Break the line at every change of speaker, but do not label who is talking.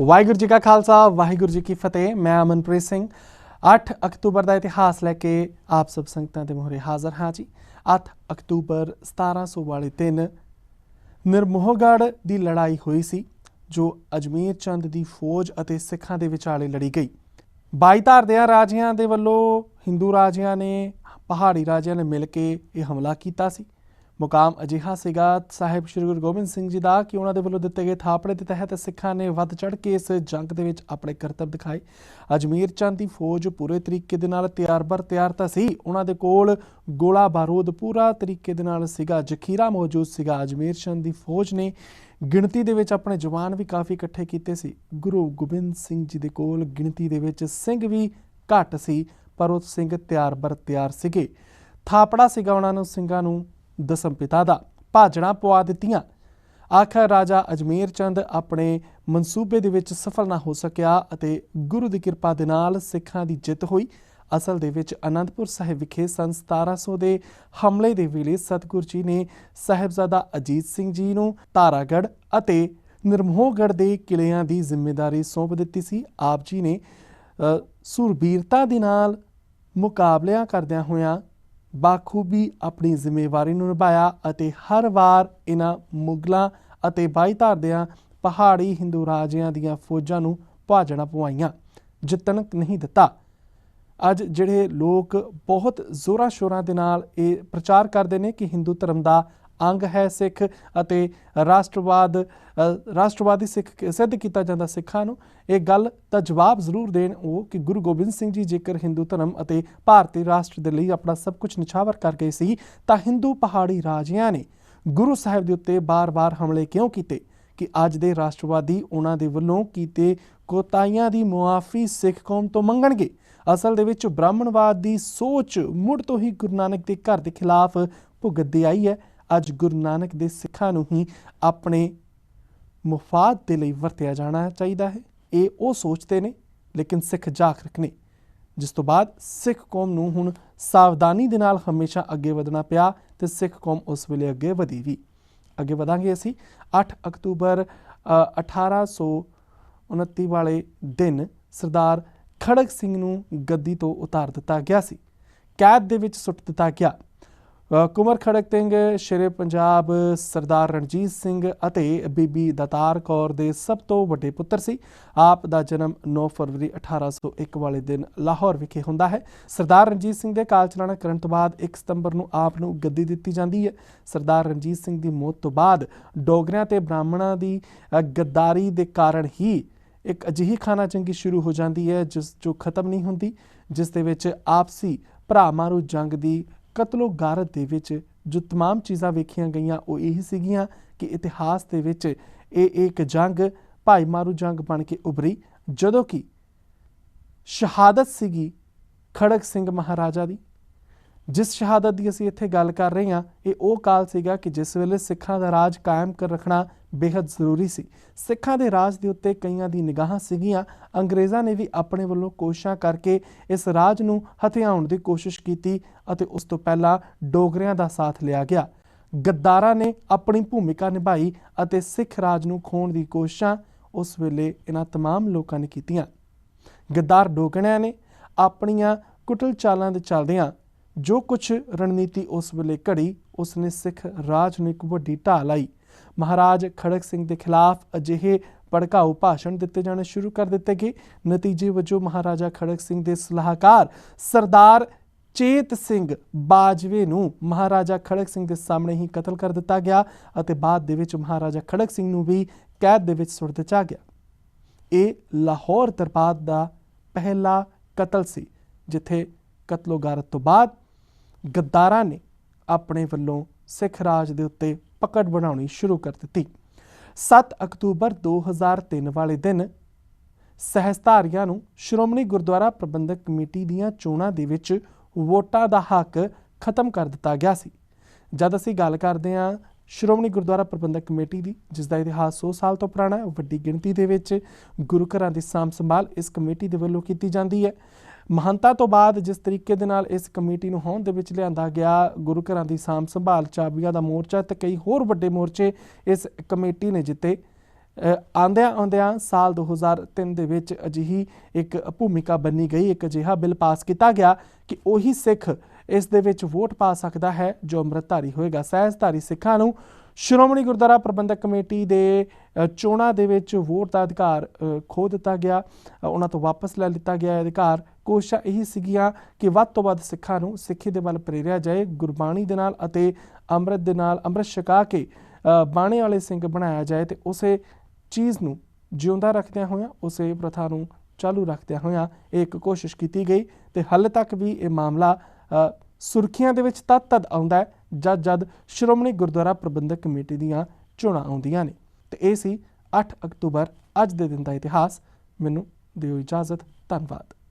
ਵਾਹਿਗੁਰੂ ਜੀ ਕਾ ਖਾਲਸਾ, ਵਾਹਿਗੁਰੂ ਜੀ ਕੀ ਫਤਿਹ। ਮੈਂ ਅਮਨਪ੍ਰੀਤ ਸਿੰਘ। 8 ਅਕਤੂਬਰ ਦਾ ਇਤਿਹਾਸ ਲੈ ਕੇ ਆਪ ਸਭ ਸੰਗਤਾਂ ਦੇ ਮੋਹਰੇ ਹਾਜ਼ਰ ਹਾਂ ਜੀ। 8 ਅਕਤੂਬਰ 1700 ਵਾਲੇ ਦਿਨ ਨਿਰਮੋਹਗੜ੍ਹ ਦੀ ਲੜਾਈ ਹੋਈ ਸੀ, ਜੋ ਅਜਮੇਰ ਚੰਦ ਦੀ ਫੌਜ ਅਤੇ ਸਿੱਖਾਂ ਦੇ ਵਿਚਾਲੇ ਲੜੀ ਗਈ। 22 ਧਾਰਦਿਆਂ ਰਾਜਿਆਂ ਦੇ ਵੱਲੋਂ ਹਿੰਦੂ ਰਾਜਿਆਂ ਨੇ, ਪਹਾੜੀ ਰਾਜਿਆਂ ਨੇ ਮਿਲ ਕੇ ਇਹ ਹਮਲਾ ਕੀਤਾ ਸੀ। ਮੁਕਾਮ ਅਜਿਹਾ ਸੀਗਾ ਸਾਹਿਬ ਸ੍ਰੀ ਗੁਰੂ ਗੋਬਿੰਦ ਸਿੰਘ ਜੀ ਦਾ ਕਿ ਉਹਨਾਂ ਦੇ ਵੱਲੋਂ ਦਿੱਤੇ ਗਏ ਥਾਪੜੇ ਦੇ ਤਹਿਤ ਸਿੱਖਾਂ ਨੇ ਵੱਧ ਚੜ ਕੇ ਇਸ ਜੰਗ ਦੇ ਵਿੱਚ ਆਪਣੇ ਕਰਤੱਵ ਦਿਖਾਏ। ਅਜਮੀਰ ਚੰਦ ਦੀ ਫੌਜ ਪੂਰੇ ਤਰੀਕੇ ਦੇ ਨਾਲ ਤਿਆਰ-ਬਰ ਤਿਆਰ ਤਾਂ ਸੀ, ਉਹਨਾਂ ਦੇ ਕੋਲ ਗੋਲਾ ਬਾਰੂਦ ਪੂਰਾ ਤਰੀਕੇ ਦੇ ਨਾਲ ਸੀਗਾ, ਜ਼ਖੀਰਾ ਮੌਜੂਦ ਸੀਗਾ। ਅਜਮੀਰ ਚੰਦ ਦੀ ਫੌਜ ਨੇ ਗਿਣਤੀ ਦੇ ਵਿੱਚ ਆਪਣੇ ਜਵਾਨ ਵੀ ਕਾਫੀ ਇਕੱਠੇ ਕੀਤੇ ਸੀ। ਗੁਰੂ ਗੋਬਿੰਦ ਸਿੰਘ ਜੀ ਦੇ ਕੋਲ ਗਿਣਤੀ ਦੇ ਵਿੱਚ ਸਿੰਘ ਵੀ ਘੱਟ ਸੀ, ਪਰ ਉਹ ਸਿੰਘ ਤਿਆਰ-ਬਰ ਤਿਆਰ ਸੀਗੇ। ਥਾਪੜਾ ਸੀਗਾ ਉਹਨਾਂ ਨੂੰ, ਸਿੰਘਾਂ ਨੂੰ ਦਸਮ ਪਿਤਾ ਦਾ ਭਾਜਣਾ ਪਵਾ ਦਿੱਤੀਆਂ। ਆਖਰ ਰਾਜਾ ਅਜਮੇਰ ਚੰਦ ਆਪਣੇ ਮਨਸੂਬੇ ਦੇ ਵਿੱਚ ਸਫਲ ਨਾ ਹੋ ਸਕਿਆ ਅਤੇ ਗੁਰੂ ਦੀ ਕਿਰਪਾ ਦੇ ਨਾਲ ਸਿੱਖਾਂ ਦੀ ਜਿੱਤ ਹੋਈ। ਅਸਲ ਦੇ ਵਿੱਚ ਅਨੰਦਪੁਰ ਸਾਹਿਬ ਵਿਖੇ ਸਨ 1700 ਦੇ ਹਮਲੇ ਦੇ ਵੇਲੇ ਸਤਿਗੁਰ ਜੀ ਨੇ ਸਾਹਿਬਜ਼ਾਦਾ ਅਜੀਤ ਸਿੰਘ ਜੀ ਨੂੰ ਤਾਰਾਗੜ੍ਹ ਅਤੇ ਨਿਰਮੋਹਗੜ੍ਹ ਦੇ ਕਿਲਿਆਂ ਦੀ ਜ਼ਿੰਮੇਵਾਰੀ ਸੌਂਪ ਦਿੱਤੀ ਸੀ। ਆਪ ਜੀ ਨੇ ਅ, ਸੂਰਬੀਰਤਾ ਦੇ ਨਾਲ ਮੁਕਾਬਲਿਆਂ ਕਰਦਿਆਂ ਹੋਇਆਂ ਬਾਖੂਬੀ ਆਪਣੀ ਜ਼ਿੰਮੇਵਾਰੀ ਨੂੰ ਨਿਭਾਇਆ ਅਤੇ ਹਰ ਵਾਰ ਇਹਨਾਂ ਮੁਗਲਾਂ ਅਤੇ ਬਾਈਧਾਰਦਿਆਂ ਪਹਾੜੀ ਹਿੰਦੂ ਰਾਜਿਆਂ ਦੀਆਂ ਫੌਜਾਂ ਨੂੰ ਭਾਜਣਾ ਪਵਾਈਆਂ, ਜਿੱਤਣ ਨਹੀਂ ਦਿੱਤਾ। ਅੱਜ ਜਿਹੜੇ ਲੋਕ ਬਹੁਤ ਜ਼ੋਰਾਂ ਸ਼ੋਰਾਂ ਦੇ ਨਾਲ ਇਹ ਪ੍ਰਚਾਰ ਕਰਦੇ ਨੇ ਕਿ ਹਿੰਦੂ ਧਰਮ ਦਾ ਅੰਗ ਹੈ ਸਿੱਖ ਅਤੇ ਰਾਸ਼ਟਰਵਾਦ ਰਾਸ਼ਟਰਵਾਦੀ ਸਿੱਖ ਸਿੱਧ ਕੀਤਾ ਜਾਂਦਾ ਸਿੱਖਾਂ ਨੂੰ। ਇਹ ਗੱਲ ਦਾ ਜਵਾਬ ਜ਼ਰੂਰ ਦੇਣ ਉਹ ਕਿ ਗੁਰੂ ਗੋਬਿੰਦ ਸਿੰਘ ਜੀ ਜੇਕਰ ਹਿੰਦੂ ਧਰਮ ਅਤੇ ਭਾਰਤੀ ਰਾਸ਼ਟਰ ਦੇ ਲਈ ਆਪਣਾ ਸਭ ਕੁਝ ਨਿਛਾਵਰ ਕਰ ਗਏ ਸੀ, ਤਾਂ ਹਿੰਦੂ ਪਹਾੜੀ ਰਾਜਿਆਂ ਨੇ ਗੁਰੂ ਸਾਹਿਬ ਦੇ ਉੱਤੇ ਬਾਰ-ਬਾਰ ਹਮਲੇ ਕਿਉਂ ਕੀਤੇ? ਕਿ ਅੱਜ ਦੇ ਰਾਸ਼ਟਰਵਾਦੀ ਉਹਨਾਂ ਦੇ ਵੱਲੋਂ ਕੀਤੇ ਕੋਤਾਈਆਂ ਦੀ ਮੁਆਫੀ ਸਿੱਖ ਕੌਮ ਤੋਂ ਮੰਗਣਗੇ? ਅਸਲ ਦੇ ਵਿੱਚ ਬ੍ਰਾਹਮਣਵਾਦ ਦੀ ਸੋਚ ਮੁੜ ਤੋਂ ਹੀ ਗੁਰੂ ਨਾਨਕ ਦੇ ਘਰ ਦੇ ਖਿਲਾਫ ਭੁਗਤਦੀ ਆਈ ਹੈ। ਅੱਜ ਗੁਰੂ ਨਾਨਕ ਦੇ ਸਿੱਖਾਂ ਨੂੰ ਹੀ ਆਪਣੇ ਮੁਫਾਦ ਦੇ ਲਈ ਵਰਤਿਆ ਜਾਣਾ ਚਾਹੀਦਾ ਹੈ। ਇਹ ਉਹ ਸੋਚਦੇ ਨੇ ਲੇਕਿਨ ਸਿੱਖ ਜਾਗ ਨੇ। ਜਿਸ ਤੋਂ ਬਾਅਦ ਸਿੱਖ ਕੌਮ ਨੂੰ ਹੁਣ ਸਾਵਧਾਨੀ ਦੇ ਨਾਲ ਹਮੇਸ਼ਾ ਅੱਗੇ ਵਧਣਾ ਪਿਆ ਤੇ ਸਿੱਖ ਕੌਮ ਉਸ ਵੇਲੇ ਅੱਗੇ ਵਧੀ ਵੀ। ਅੱਗੇ ਵਧਾਂਗੇ ਅਸੀਂ। 8 ਅਕਤੂਬਰ ਅ, 1829 ਵਾਲੇ ਦਿਨ ਸਰਦਾਰ ਖੜਕ ਸਿੰਘ ਨੂੰ ਗੱਦੀ ਤੋਂ ਉਤਾਰ ਦਿੱਤਾ ਗਿਆ ਸੀ। ਕੈਦ ਦੇ ਵਿੱਚ ਸੁੱਟ ਦਿੱਤਾ ਗਿਆ। ਕੁਮਰ ਖੜਕ ਸਿੰਘ, ਸ਼ੇਰੇ ਪੰਜਾਬ ਸਰਦਾਰ ਰਣਜੀਤ ਸਿੰਘ ਅਤੇ ਬੀਬੀ ਦਤਾਰ ਕੌਰ ਦੇ ਸਭ ਤੋਂ ਵੱਡੇ ਪੁੱਤਰ ਸੀ। ਆਪ ਦਾ ਜਨਮ 9 ਫਰਵਰੀ 1801 ਵਾਲੇ ਦਿਨ ਲਾਹੌਰ ਵਿਖੇ ਹੁੰਦਾ ਹੈ। ਸਰਦਾਰ ਰਣਜੀਤ ਸਿੰਘ ਦੇ ਕਾਲ ਚਲਾਣਾ ਕਰਨ ਤੋਂ ਬਾਅਦ 1 ਸਤੰਬਰ ਨੂੰ ਆਪ ਨੂੰ ਗੱਦੀ ਦਿੱਤੀ ਜਾਂਦੀ ਹੈ। ਸਰਦਾਰ ਰਣਜੀਤ ਸਿੰਘ ਦੀ ਮੌਤ ਤੋਂ ਬਾਅਦ ਡੋਗਰਿਆਂ ਤੇ ਬ੍ਰਾਹਮਣਾਂ ਦੀ ਗੱਦਾਰੀ ਦੇ ਕਾਰਨ ਹੀ ਇੱਕ ਅਜਿਹੀ ਖਾਨਾ ਜੰਗੀ ਸ਼ੁਰੂ ਹੋ ਜਾਂਦੀ ਹੈ, ਜਿਸ ਜੋ ਖਤਮ ਨਹੀਂ ਹੁੰਦੀ, ਜਿਸ ਦੇ ਵਿੱਚ ਆਪਸੀ ਭਰਾ ਮਾਰੂ ਜੰਗ ਦੀ ਕਤਲੋ ਗਾਰਤ ਦੇ ਵਿੱਚ ਜੋ तमाम ਚੀਜ਼ਾਂ ਵੇਖੀਆਂ ਗਈਆਂ ਉਹ ਇਹ ਸੀਗੀਆਂ ਕਿ ਇਤਿਹਾਸ ਦੇ ਵਿੱਚ ਇਹ ਇੱਕ ਜੰਗ ਭਾਈ ਮਾਰੂ ਜੰਗ ਬਣ ਕੇ ਉਭਰੀ ਜਦੋਂ ਕਿ ਸ਼ਹਾਦਤ ਸੀਗੀ ਖੜਕ ਸਿੰਘ ਮਹਾਰਾਜਾ ਦੀ ਜਿਸ ਸ਼ਹਾਦਤ ਦੀ ਅਸੀਂ ਇੱਥੇ ਗੱਲ ਕਰ ਰਹੇ ਹਾਂ, ਇਹ ਉਹ ਕਾਲ ਸੀਗਾ ਕਿ ਜਿਸ ਵੇਲੇ ਸਿੱਖਾਂ ਦਾ ਰਾਜ ਕਾਇਮ ਕਰ ਰੱਖਣਾ ਬੇਹੱਦ ਜ਼ਰੂਰੀ ਸੀ। ਸਿੱਖਾਂ ਦੇ ਰਾਜ ਦੇ ਉੱਤੇ ਕਈਆਂ ਦੀ ਨਿਗਾਹਾਂ ਸੀਗੀਆਂ। ਅੰਗਰੇਜ਼ਾਂ ਨੇ ਵੀ ਆਪਣੇ ਵੱਲੋਂ ਕੋਸ਼ਿਸ਼ਾਂ ਕਰਕੇ ਇਸ ਰਾਜ ਨੂੰ ਹਥਿਆਉਣ ਦੀ ਕੋਸ਼ਿਸ਼ ਕੀਤੀ ਅਤੇ ਉਸ ਤੋਂ ਪਹਿਲਾਂ ਡੋਗਰਿਆਂ ਦਾ ਸਾਥ ਲਿਆ ਗਿਆ। ਗੱਦਾਰਾਂ ਨੇ ਆਪਣੀ ਭੂਮਿਕਾ ਨਿਭਾਈ ਅਤੇ ਸਿੱਖ ਰਾਜ ਨੂੰ ਖੋਣ ਦੀ ਕੋਸ਼ਿਸ਼ਾਂ ਉਸ ਵੇਲੇ ਇਹਨਾਂ ਤਮਾਮ ਲੋਕਾਂ ਨੇ ਕੀਤੀਆਂ। ਗੱਦਾਰ ਡੋਗਣਿਆਂ ਨੇ ਆਪਣੀਆਂ ਕੁਟਲ ਚਾਲਾਂ ਦੇ ਚੱਲਦਿਆਂ ਜੋ ਕੁਝ ਰਣਨੀਤੀ ਉਸ ਵੇਲੇ ਘੜੀ, ਉਸ ਨੇ ਸਿੱਖ ਰਾਜ ਨੂੰ ਇੱਕ ਵੱਡੀ ਢਾਹ ਲਾਈ। ਮਹਾਰਾਜ ਖੜਕ ਸਿੰਘ ਦੇ ਖਿਲਾਫ ਅਜਿਹੇ ਭੜਕਾਊ ਭਾਸ਼ਣ ਦਿੱਤੇ ਜਾਣੇ ਸ਼ੁਰੂ ਕਰ ਦਿੱਤੇ ਗਏ। ਨਤੀਜੇ ਵਜੋਂ ਮਹਾਰਾਜਾ ਖੜਕ ਸਿੰਘ ਦੇ ਸਲਾਹਕਾਰ ਸਰਦਾਰ ਚੇਤ ਸਿੰਘ ਬਾਜਵੇ ਨੂੰ ਮਹਾਰਾਜਾ ਖੜਕ ਸਿੰਘ ਦੇ ਸਾਹਮਣੇ ਹੀ ਕਤਲ ਕਰ ਦਿੱਤਾ ਗਿਆ ਅਤੇ ਬਾਅਦ ਦੇ ਵਿੱਚ ਮਹਾਰਾਜਾ ਖੜਕ ਸਿੰਘ ਨੂੰ ਵੀ ਕੈਦ ਦੇ ਵਿੱਚ ਸੁੱਟ ਦਿੱਤਾ ਗਿਆ। ਇਹ ਲਾਹੌਰ ਦਰਬਾਰ ਦਾ ਪਹਿਲਾ ਕਤਲ ਸੀ, ਜਿੱਥੇ ਕਤਲੋਗਾਰਤ ਤੋਂ ਬਾਅਦ ਗੱਦਾਰਾਂ ਨੇ ਆਪਣੇ ਵੱਲੋਂ ਸਿੱਖ ਰਾਜ ਦੇ ਉੱਤੇ ਪਕੜ ਬਣਾਉਣੀ ਸ਼ੁਰੂ ਕਰ ਦਿੱਤੀ। 7 ਅਕਤੂਬਰ 2003 ਵਾਲੇ ਦਿਨ ਸਹਿਸਧਾਰੀਆਂ ਨੂੰ ਸ਼੍ਰੋਮਣੀ ਗੁਰਦੁਆਰਾ ਪ੍ਰਬੰਧਕ ਕਮੇਟੀ ਦੀਆਂ ਚੋਣਾਂ ਦੇ ਵਿੱਚ ਵੋਟਾਂ ਦਾ ਹੱਕ ਖਤਮ ਕਰ ਦਿੱਤਾ ਗਿਆ ਸੀ। ਜਦ ਅਸੀਂ ਗੱਲ ਕਰਦੇ ਹਾਂ ਸ਼੍ਰੋਮਣੀ ਗੁਰਦੁਆਰਾ ਪ੍ਰਬੰਧਕ ਕਮੇਟੀ ਦੀ, ਜਿਸ ਦਾ ਇਤਿਹਾਸ 100 ਸਾਲ ਤੋਂ ਪੁਰਾਣਾ ਹੈ, ਵੱਡੀ ਗਿਣਤੀ ਦੇ ਵਿੱਚ ਗੁਰੂ ਘਰਾਂ ਦੀ ਸਾਂਭ ਸੰਭਾਲ ਇਸ ਕਮੇਟੀ ਦੇ ਵੱਲੋਂ ਕੀਤੀ ਜਾਂਦੀ ਹੈ। ਮਹੰਤਾ ਤੋਂ ਬਾਅਦ ਜਿਸ ਤਰੀਕੇ ਦੇ ਨਾਲ ਇਸ ਕਮੇਟੀ ਨੂੰ ਹੋਂਦ ਦੇ ਵਿੱਚ ਲਿਆਂਦਾ ਗਿਆ, ਗੁਰੂ ਘਰਾਂ ਦੀ ਸਾਂਭ ਸੰਭਾਲ, ਚਾਬੀਆਂ ਦਾ ਮੋਰਚਾ ਤੇ ਕਈ ਹੋਰ ਵੱਡੇ ਮੋਰਚੇ ਇਸ ਕਮੇਟੀ ਨੇ ਜਿੱਤੇ। ਆਂਦਿਆਂ ਆਉਂਦਿਆਂ ਸਾਲ 2003 ਦੇ ਵਿੱਚ ਅਜਿਹੀ ਇੱਕ ਭੂਮਿਕਾ ਬੰਨੀ ਗਈ, ਇੱਕ ਅਜਿਹਾ ਬਿੱਲ ਪਾਸ ਕੀਤਾ ਗਿਆ ਕਿ ਉਹੀ ਸਿੱਖ ਇਸ ਦੇ ਵਿੱਚ ਵੋਟ ਪਾ ਸਕਦਾ ਹੈ ਜੋ ਅੰਮ੍ਰਿਤਧਾਰੀ ਹੋਏਗਾ। ਸਹਿਜਧਾਰੀ ਸਿੱਖਾਂ ਨੂੰ ਸ਼੍ਰੋਮਣੀ ਗੁਰਦੁਆਰਾ ਪ੍ਰਬੰਧਕ ਕਮੇਟੀ ਦੇ ਚੋਣਾਂ ਦੇ ਵਿੱਚ ਵੋਟ ਦਾ ਅਧਿਕਾਰ ਅ, ਖੋਹ ਦਿੱਤਾ ਗਿਆ। ਉਹਨਾਂ ਤੋਂ ਵਾਪਸ ਲੈ ਲਿੱਤਾ ਗਿਆ ਅਧਿਕਾਰ। ਕੋਸ਼ਿਸ਼ਾਂ ਇਹੀ ਸੀਗੀਆਂ ਕਿ ਵੱਧ ਤੋਂ ਵੱਧ ਸਿੱਖਾਂ ਨੂੰ ਸਿੱਖੀ ਦੇ ਵੱਲ ਪ੍ਰੇਰਿਆ ਜਾਏ ਗੁਰਬਾਣੀ ਦੇ ਨਾਲ ਅਤੇ ਅੰਮ੍ਰਿਤ ਦੇ ਨਾਲ ਅੰਮ੍ਰਿਤ ਛਕਾ ਕੇ ਬਾਣੇ ਵਾਲੇ ਸਿੰਘ ਬਣਾਇਆ ਜਾਏ ਤੇ ਉਸੇ ਚੀਜ਼ ਨੂੰ ਜਿਉਂਦਾ ਰੱਖਦਿਆਂ ਹੋਇਆਂ ਉਸੇ ਪ੍ਰਥਾ ਨੂੰ ਚਾਲੂ ਰੱਖਦਿਆਂ ਹੋਇਆਂ ਇਹ ਇੱਕ ਕੋਸ਼ਿਸ਼ ਕੀਤੀ ਗਈ ਤੇ ਹਾਲੇ ਤੱਕ ਵੀ ਇਹ ਮਾਮਲਾ ਸੁਰਖੀਆਂ ਦੇ ਵਿੱਚ ਤਦ ਤਦ ਆਉਂਦਾ ਹੈ ਜਦ ਜਦ ਸ਼੍ਰੋਮਣੀ ਗੁਰਦੁਆਰਾ ਪ੍ਰਬੰਧਕ ਕਮੇਟੀ ਦੀਆਂ ਚੋਣਾਂ ਆਉਂਦੀਆਂ ਨੇ। ਤੇ ਇਹ ਸੀ 8 ਅਕਤੂਬਰ, ਅੱਜ ਦੇ ਦਿਨ ਦਾ ਇਤਿਹਾਸ। ਮੈਨੂੰ ਦਿਓ ਇਜਾਜ਼ਤ। ਧੰਨਵਾਦ।